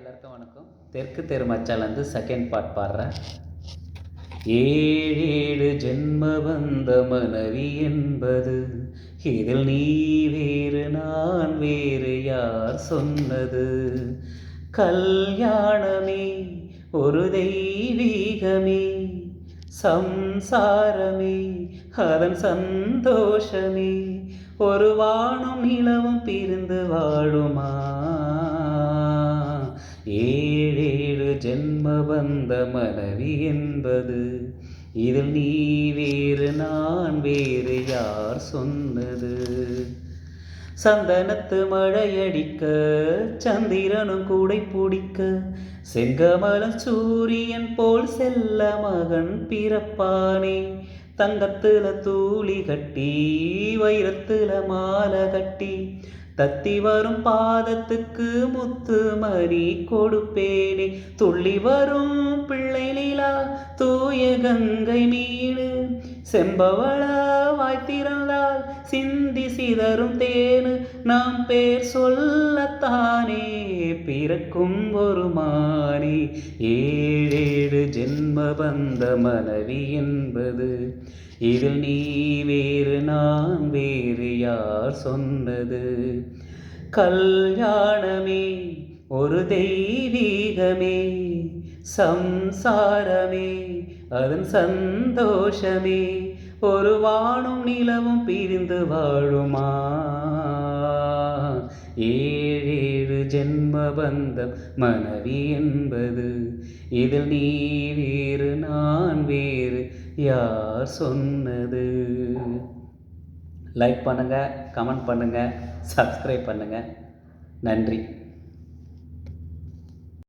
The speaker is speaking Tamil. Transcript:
எல்லாருக்கும் வணக்கம். தெற்கு தெரு வந்து செகண்ட் பார்ட் பாடுறேன் ஏழேழு ஜென்ம வந்த மனைவி என்பது இதில் நீ வேறு நான் வேறு யார் சொன்னது? கல்யாணமே ஒரு தெய்வீகமே சம்சாரமே அதன் சந்தோஷமே ஒரு வானும் நிலவும் பிரிந்து வாழுமா? ஏழேழு ஜென்ம வந்த மனைவி என்பது. இதில் நீ வேறு நான் வேறு யார் சொன்னது? சந்தனத்து மழையடிக்க சந்திரனும் கூடை பிடிக்க செங்கமலம் சூரியன் போல் செல்ல மகன் பிறப்பானே. தங்கத்துல தூளி கட்டி வைரத்துல மாலை கட்டி தத்தி வரும் பாதத்துக்கு முத்து மறி கொடுப்பேனே. துள்ளி வரும் பிள்ளை நிலா தூய கங்கை மீனு செம்பவள வாய்த்திறந்தால் சிந்தி சிதறும் தேனு நாம் பேர் சொல்லத்தானே. பிறக்கும் ஒரு மானி ஏழேழு ஜென்ம வந்த மனைவி என்பது. இதில் நீ வேறு நான் வேறு யார் சொன்னது? கல்யாணமே ஒரு தெய்வீகமே சம்சாரமே அதன் சந்தோஷமே. ஒரு வானும் நிலவும் பிரிந்து வாழுமா? ஏழேழு ஜென்ம பந்தம் மனைவி என்பது. இதில் நீ வேறு நான் வேறு யார் சொன்னது? லைக் பண்ணுங்கள் கமெண்ட் பண்ணுங்கள் சப்ஸ்கிரைப் பண்ணுங்கள் நன்றி.